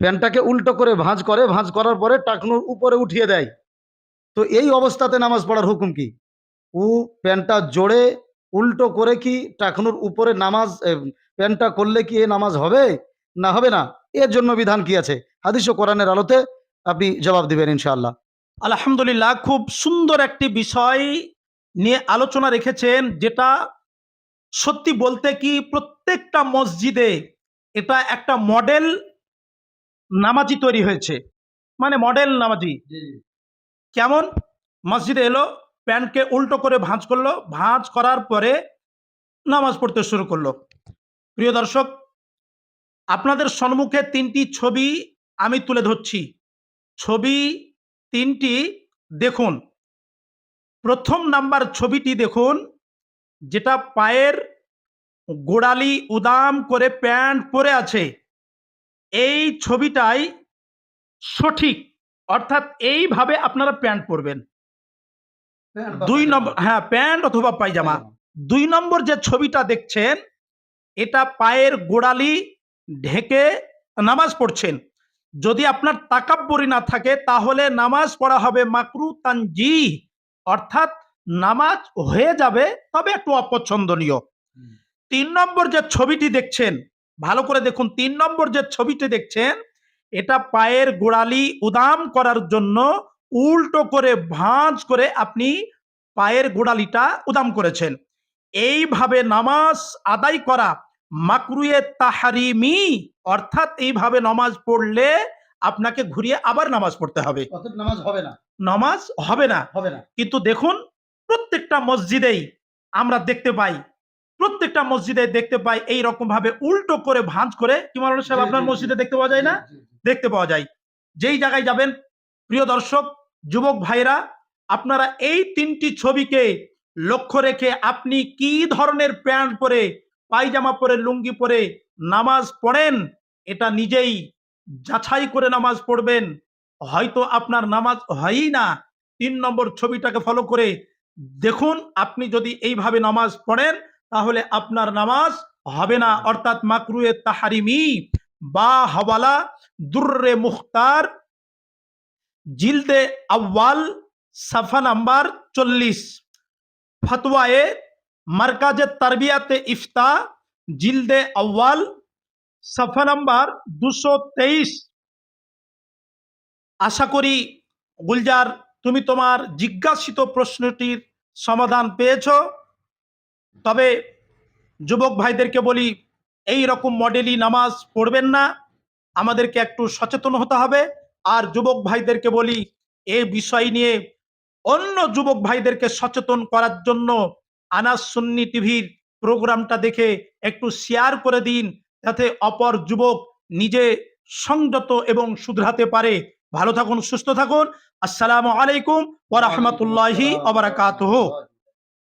প্যান্টটাকে উল্টো করে ভাঁজ করে, ভাঁজ করার পরে টাকনুর উপরে উঠিয়ে দেয়। তো এই অবস্থাতে নামাজ পড়ার হুকুম কি? ও প্যান্টটা জোড়ে উল্টো করে কি টাকনুর উপরে নামাজ প্যান্টটা করলে কি এ নামাজ হবে? না হবে না। এর জন্য বিধান কি আছে? হাদিস ও কোরআনের আলোতে আপনি জবাব দিবেন ইনশাআল্লাহ। আলহামদুলিল্লাহ, খুব সুন্দর একটি বিষয় নিয়ে আলোচনা রেখেছেন, যেটা সত্যি বলতে কি প্রত্যেকটা মসজিদে এটা একটা মডেল নামাজি তৈরি হয়েছে। মানে মডেল নামাজি। কেমন? মসজিদে এলো প্যান্টকে উল্টো করে ভাঁজ করল। ভাঁজ করার পরে নামাজ পড়তে শুরু করল। প্রিয় দর্শক আপনাদের সম্মুখে তিনটি ছবি আমি তুলে ধরছি। ছবি তিনটি দেখুন। প্রথম নাম্বার ছবিটি দেখুন যেটা পায়ের গোড়ালি উদাম করে প্যান্ট পরে আছে। এই ছবিটাই সঠিক। অর্থাৎ এইভাবে আপনারা প্যান্ট পরবেন। দুই নম্বর হ্যাঁ প্যান্ট অথবা পায়জামা। দুই নম্বর যে ছবিটা দেখছেন এটা পায়ের গোড়ালি ঢেকে নামাজ পড়ছেন। যদি আপনার তাকাব্বরি না থাকে তাহলে নামাজ পড়া হবে মাকরু তানজি অর্থাৎ নামাজ হয়ে যাবে তবে একটু অপছন্দনীয়। তিন নম্বর যে ছবিটি দেখছেন ভালো করে দেখুন তিন নম্বর যে ছবিটি দেখছেন এটা পায়ের গোড়ালি উদাম করার জন্য উল্টো করে ভাঁজ করে আপনি পায়ের গোড়ালিটা উদাম করেছেন। এইভাবে নামাজ আদায় করা মাকরুয়ে তাহারিমি অর্থাৎ এইভাবে নামাজ পড়লে আপনাকে ঘুরিয়ে আবার নামাজ পড়তে হবে। নামাজ হবে না। নামাজ হবে না। হবে না। কিন্তু দেখুন প্রত্যেকটা মসজিদেই আমরা দেখতে পাই প্রত্যেকটা মসজিদে দেখতে পাই এই রকম ভাবে উল্টো করে ভাঁজ করে। কি মালানা সাহেব আপনার। মসজিদে দেখতে পাওয়া যায় না। দেখতে পাওয়া যায়। যেই জায়গায় যাবেন প্রিয় দর্শক যুবক ভাইরা আপনারা এই তিনটি ছবিকে লক্ষ্য রেখে আপনি কি ধরনের প্যান্ট পরে পায়জামা পরে লুঙ্গি পরে নামাজ পড়েন এটা নিজেই যাচাই করে নামাজ পড়বেন। হয়তো আপনার নামাজ হয়ই না। তিন নম্বর ছবিটাকে ফলো করে দেখুন আপনি যদি এইভাবে নামাজ পড়েন তাহলে আপনার নামাজ হবে না। অর্থাৎ মাকরুয়ে তাহারিমি বা হওয়ালা দুর্রে মুখতার জিলদে আউয়াল সাফা নাম্বার চল্লিশ। ফতোয়ায়ে মার্কাজে তারবিয়াতে ইফতা জিলদে আউয়াল সাফা নাম্বার দুশো তেইশ। আশা করি গুলজার তুমি তোমার জিজ্ঞাসিত প্রশ্নটির সমাধান পেয়েছ। তবে যুবক ভাইদেরকে বলি, এই রকম মডেলই নামাজ পড়বেন না। আমাদেরকে একটু সচেতন হতে হবে। আর যুবক ভাইদেরকে বলি, এই বিষয় নিয়ে অন্য যুবক ভাইদেরকে সচেতন করার জন্য আনাস সুন্নি টিভির প্রোগ্রামটা দেখে একটু শেয়ার করে দিন, যাতে অপর যুবক নিজে সংযত এবং শুধরাতে পারে। ভালো থাকুন, সুস্থ থাকুন। আসসালামু আলাইকুম ওয়া রাহমাতুল্লাহি ওয়া বারাকাতুহু।